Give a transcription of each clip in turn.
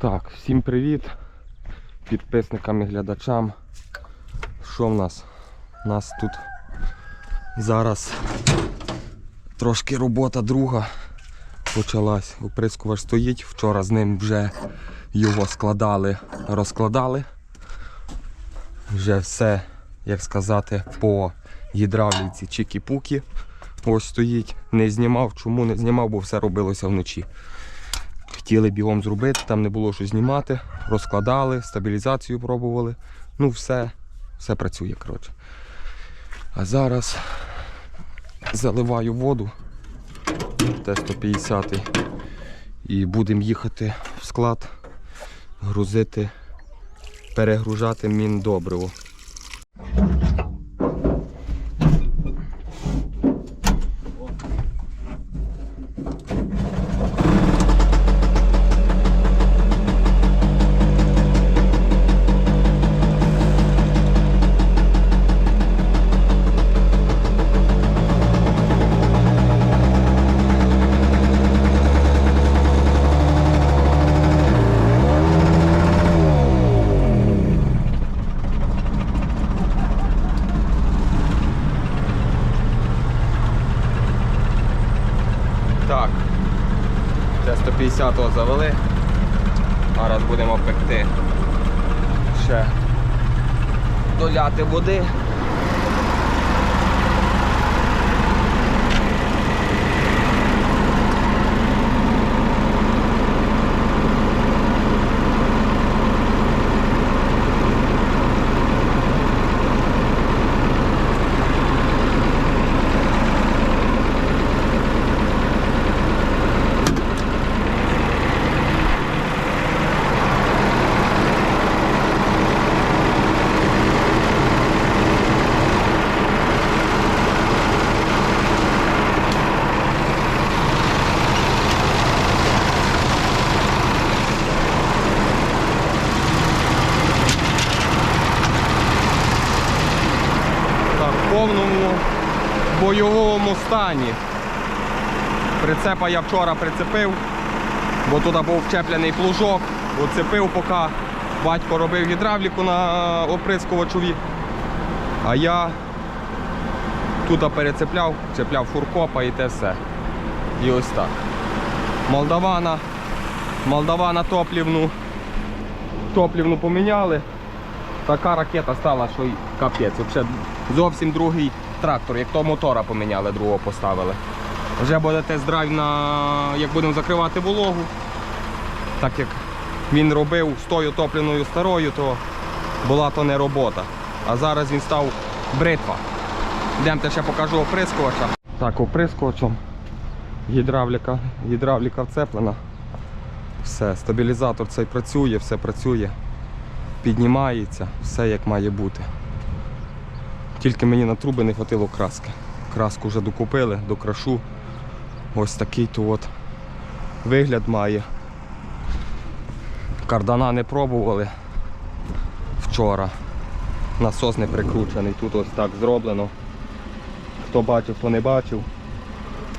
Так, всім привіт підписникам і глядачам. Що в нас? У нас тут зараз трошки робота друга почалась. Оприскувач стоїть, вчора з ним вже його складали, розкладали. Вже все, як сказати, по гідравліці чікі-пукі. Ось стоїть. Не знімав. Чому не знімав, бо все робилося вночі. Хотіли бігом зробити, там не було що знімати, розкладали, стабілізацію пробували. Ну, все, все працює, коротше. А зараз заливаю воду Т-150 і будемо їхати в склад, грузити, перегружати міндобриво. Так, Т-150 завели. Зараз будемо пекти. Ще доляти води. Повному бойовому стані. Прицепа я вчора прицепив, бо туди був вчеплений плужок, оцепив, поки батько робив гідравліку на оприскувачові. А я тут перецепляв, чепляв фуркопа і те все. І ось так. Молдавана. Молдавана топлівну. Топлівну поміняли. Така ракета стала, що капець. Взагалі зовсім другий трактор, як то мотора поміняли, другого поставили. Вже буде тест-драйв на як будемо закривати вологу. Так як він робив з тою топліною старою, то була то не робота. А зараз він став бритва. Йдемте ще покажу оприскувача. Так, оприскувачем. Гідравліка, гідравліка вцеплена. Все, стабілізатор цей працює, все працює піднімається, все як має бути. Тільки мені на труби не хватило краски. Краску вже докупили, докрашу. Ось такий то от вигляд має. Кардана не пробували вчора. Насос не прикручений, тут ось так зроблено. Хто бачив, хто не бачив.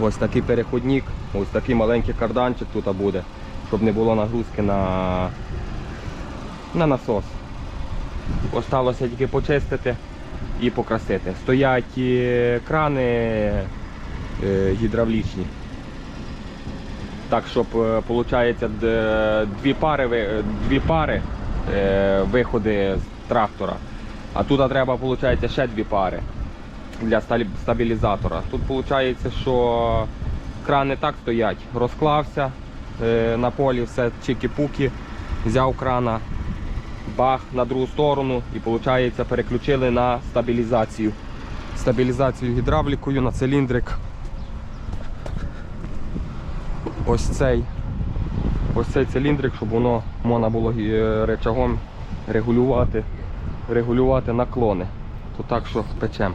Ось такий переходник, ось такий маленький карданчик тут буде, щоб не було нагрузки на на насос. Осталося тільки почистити і покрасити. Стоять е, крани е, гідравлічні. Так, щоб виходить дві пари, дві пари е, виходи з трактора. А тут треба виходить, ще дві пари для стабілізатора. Тут виходить, що крани так стоять. Розклався е, на полі, все чики-пуки, взяв крана, бах на другу сторону і виходить переключили на стабілізацію. Стабілізацію гідравлікою на циліндрик. Ось цей. Ось цей циліндрик, щоб воно можна було е, речагом регулювати, регулювати наклони. То так що печемо.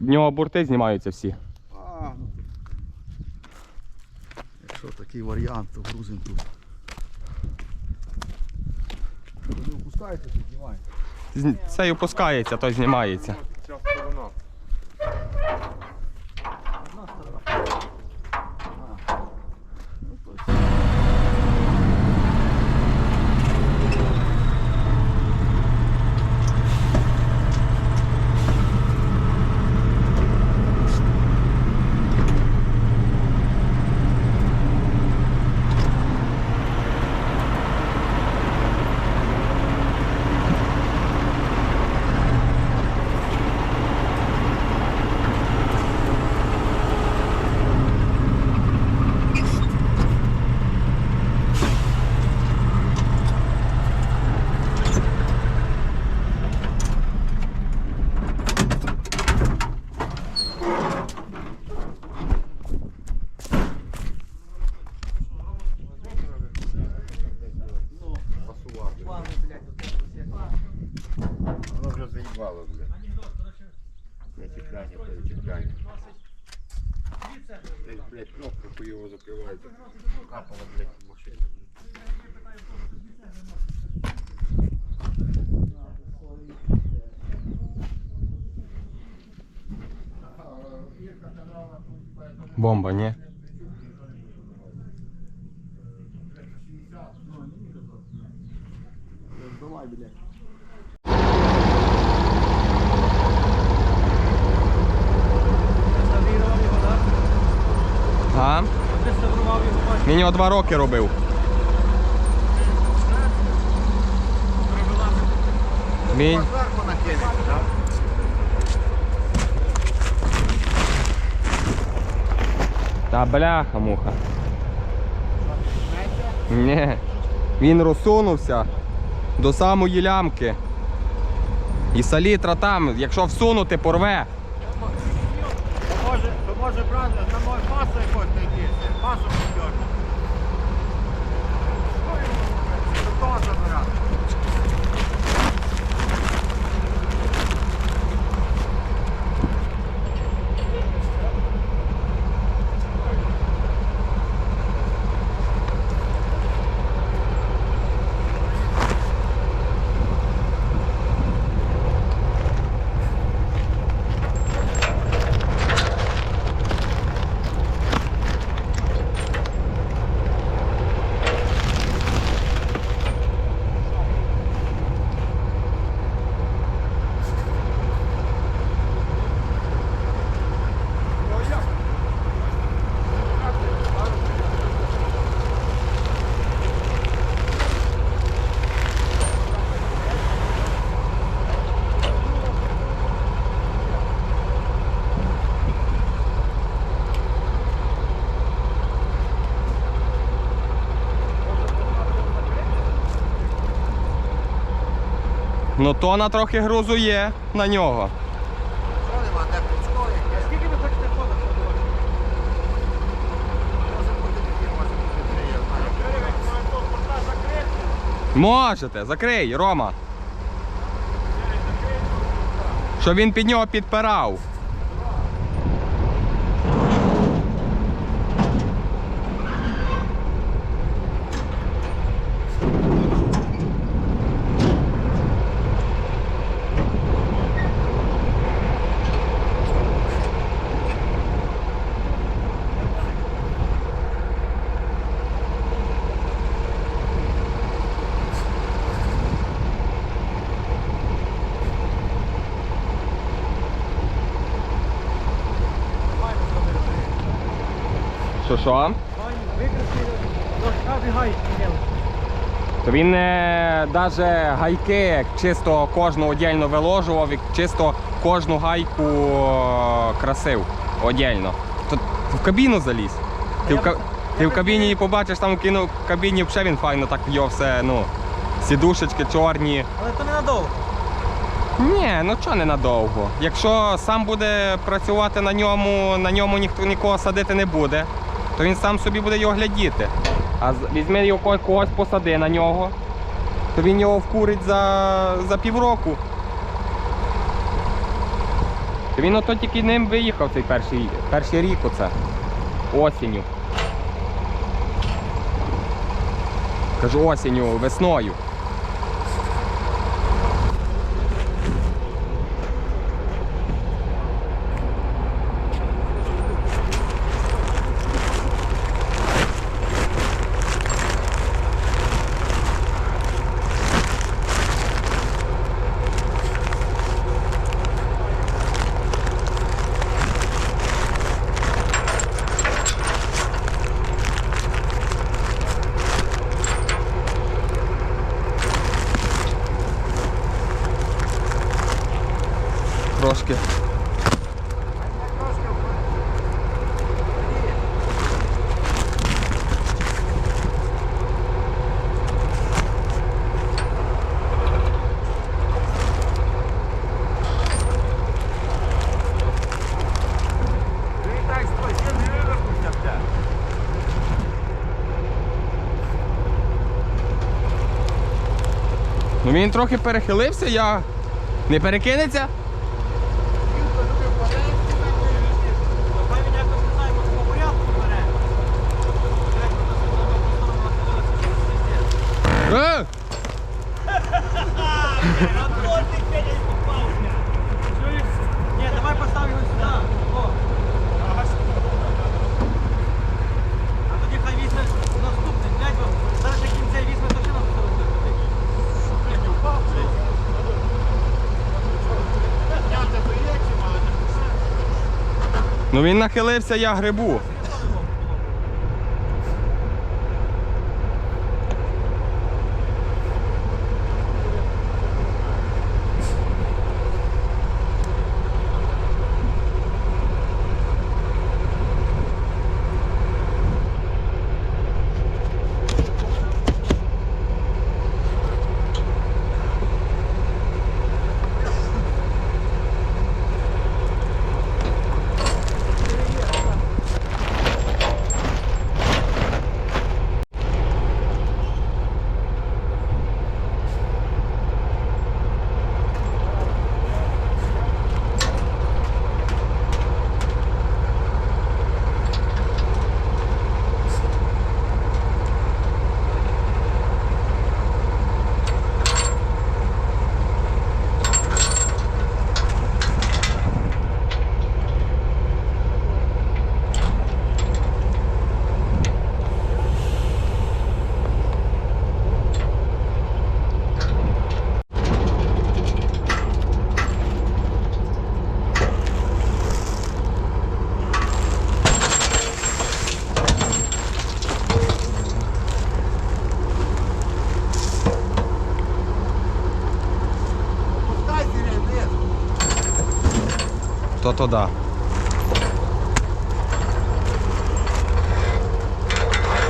В нього борти знімаються всі. А, ну. Якщо такий варіант, то грузимо тут. Ви не впускаєте, то знімаєте. З- Цей опускається, той знімається. Ця сторона. Одна сторона. А. Ну, то есть. Пасувати. Воно вже заїбало, блядь. Не чекання, перечекання. Десь, блядь, кнопка хуйово закривається. Капало, блядь, в машину. Бомба, блядь. А? Він його два роки робив. Він. Та бляха муха. Ні. Він розсунувся до самої лямки. І салітра там, якщо всунути, порве. То може, то може правда, на мой масу Ну тона трохи грузу є на нього. Скільки ви хочете ходити? Можете, закрий, Рома. Щоб він під нього підпирав. Що? То він е, даже гайки чисто кожну одільно виложував і чисто кожну гайку е, красив одільно. То в кабіну заліз. Ти в, ти в кабіні і побачиш, там в кіно в кабіні взагалі він файно так його все, ну, сідушечки чорні. Але то ненадовго. Ні, ну чого ненадовго. Якщо сам буде працювати на ньому, на ньому ніхто нікого садити не буде, то він сам собі буде його глядіти. А візьми його когось посади на нього, то він його вкурить за, за півроку. То він ото тільки ним виїхав цей перший, перший рік оце. Осінню. Кажу осінню, весною. Ну він трохи перехилився, я. Не перекинеться? Е! Ні, давай постав його сюди. О. А тоді хай візьме наступний, блядь, бо зараз як кінцей візьме, то ще нам все робити. Блядь, не впав, блядь. Ну він нахилився, я грибу. То-то да.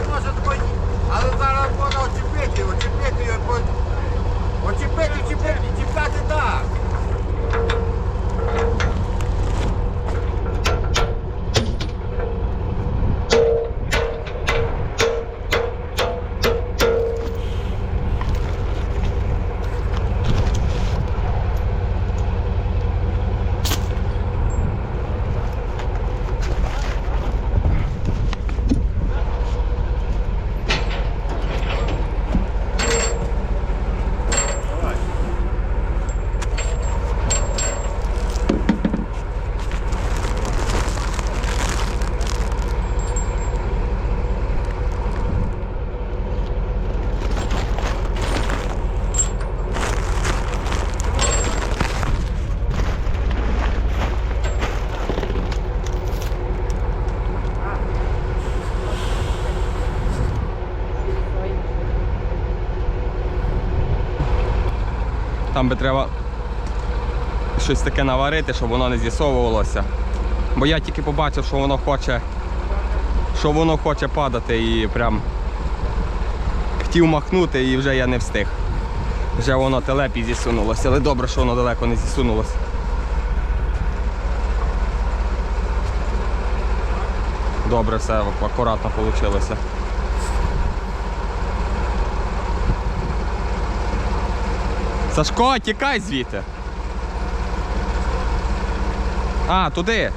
Може такий, але зараз можна очепити, очепити його, бо- очепити, чіпити, чіпляти так. Там би треба щось таке наварити, щоб воно не з'ясовувалося. Бо я тільки побачив, що воно хоче, що воно хоче падати і прям хотів махнути і вже я не встиг. Вже воно телепі зісунулося, але добре, що воно далеко не зісунулося. Добре, все акуратно вийшло. Сашко, тікай звідти. А, туди.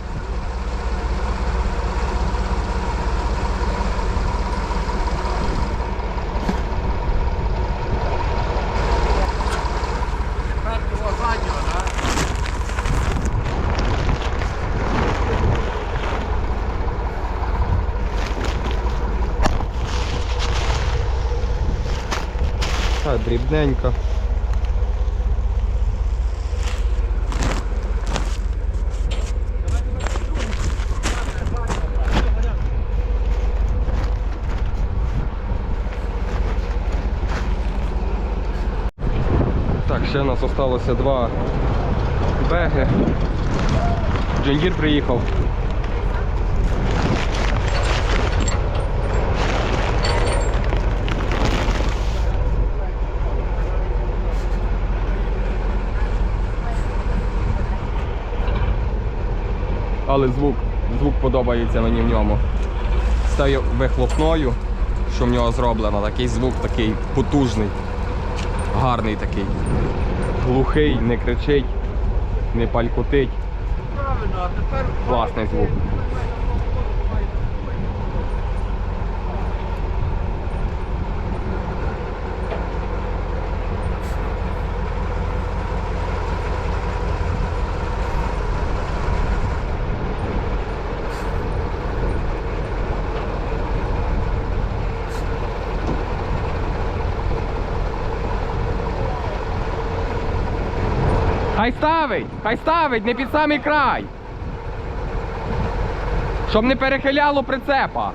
Так, дрібненько. Залишилося два беги. Джондір приїхав. але звук, звук подобається мені в ньому. З вихлопною, що в нього зроблено, такий звук такий потужний, гарний такий. Глухий, не кричить, не палькотить. Правильно, а тепер... Класний звук. Хай ставить! Хай ставить, не під самий край! Щоб не перехиляло прицепа.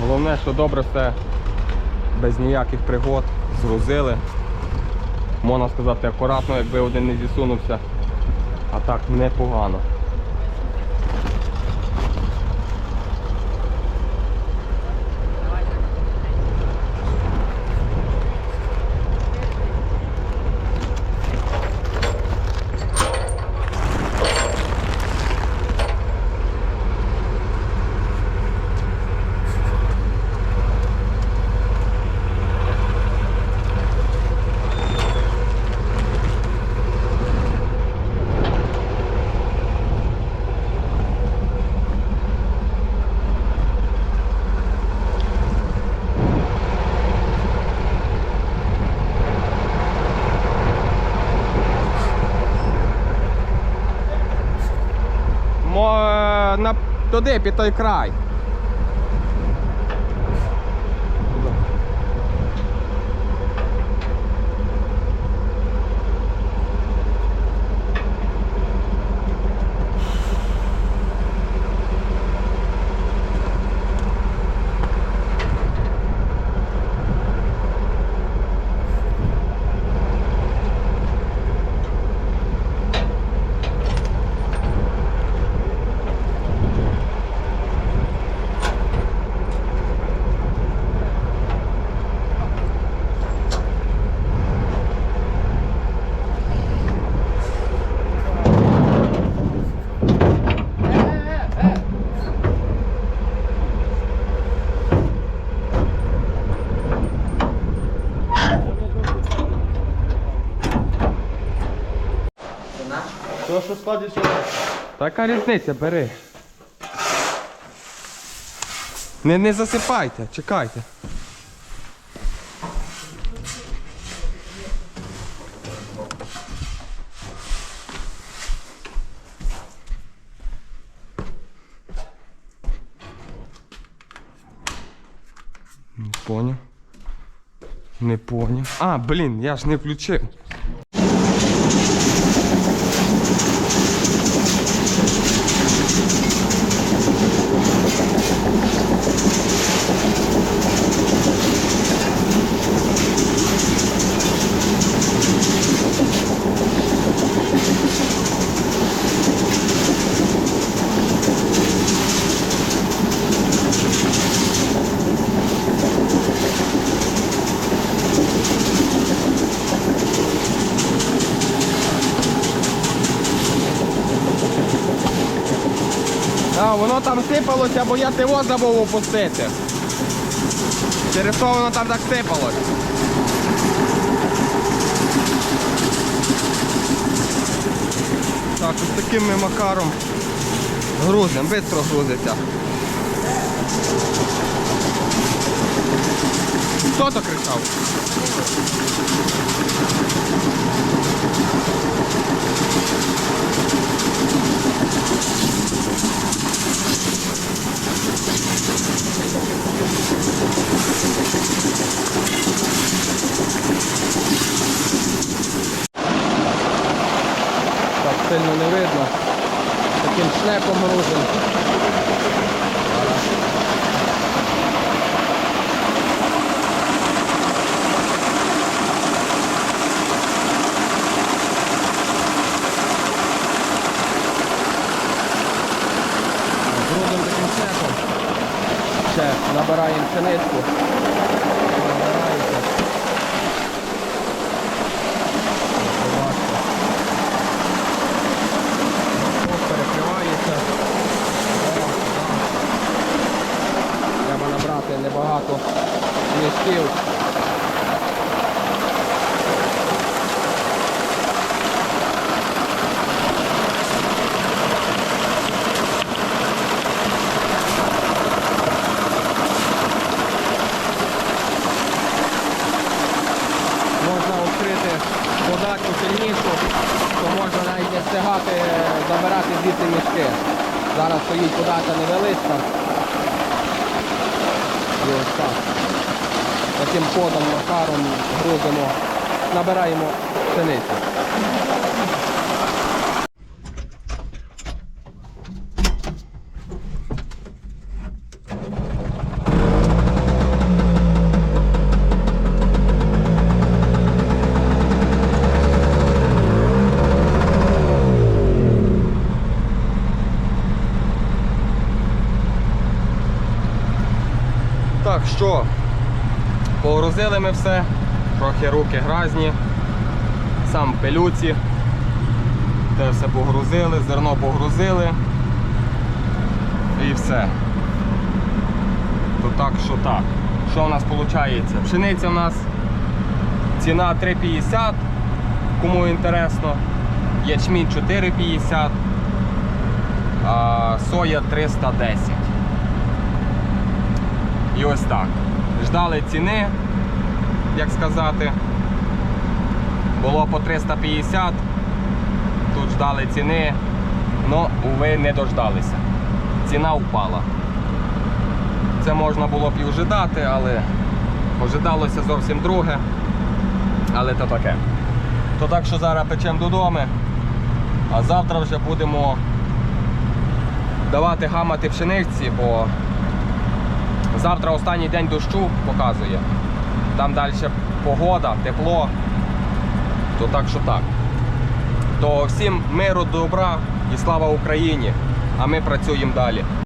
Головне, що добре все без ніяких пригод згрузили. Можна сказати, акуратно, якби один не зісунувся. Так непогано. Мо, е, на, туди, під той край. Що, що складі сюди? Така різниця, бери. Не, не засипайте, чекайте. Не поняв. Не поняв. А, блін, я ж не включив. Да, воно там сипалося, бо я тиво забув опустити. Через то воно там так сипалось. Так, ось таким ми макаром грузим, швидко грузиться. Хто то кричав? Так сильно не видно. Таким шнеком грузим. Грузим таким шнеком. Ще набираємо пшеничку. Набирається. Побачите. Ось перекривається. Треба набрати небагато мішків. Можна відкрити подачу сильнішу, то можна навіть не встигати забирати звідси мішки. Зараз стоїть подача невеличка. І ось так. Таким ходом, макаром грузимо, набираємо пшеницю. Так, що, погрузили ми все, трохи руки гразні, сам пилюці. Те все погрузили, зерно погрузили і все. То так, що так. Що в нас виходить? Пшениця в нас ціна 3,50, кому інтересно. Ячмінь 4,50, а соя 310. І ось так. Ждали ціни, як сказати. Було по 350. Тут ждали ціни, але, уви, не дождалися. Ціна впала. Це можна було б і ожидати, але ожидалося зовсім друге. Але то таке. То так що зараз печемо додому, а завтра вже будемо давати гамати пшениці, бо Завтра останній день дощу показує. Там далі погода, тепло. То так що так. То всім миру, добра і слава Україні. А ми працюємо далі.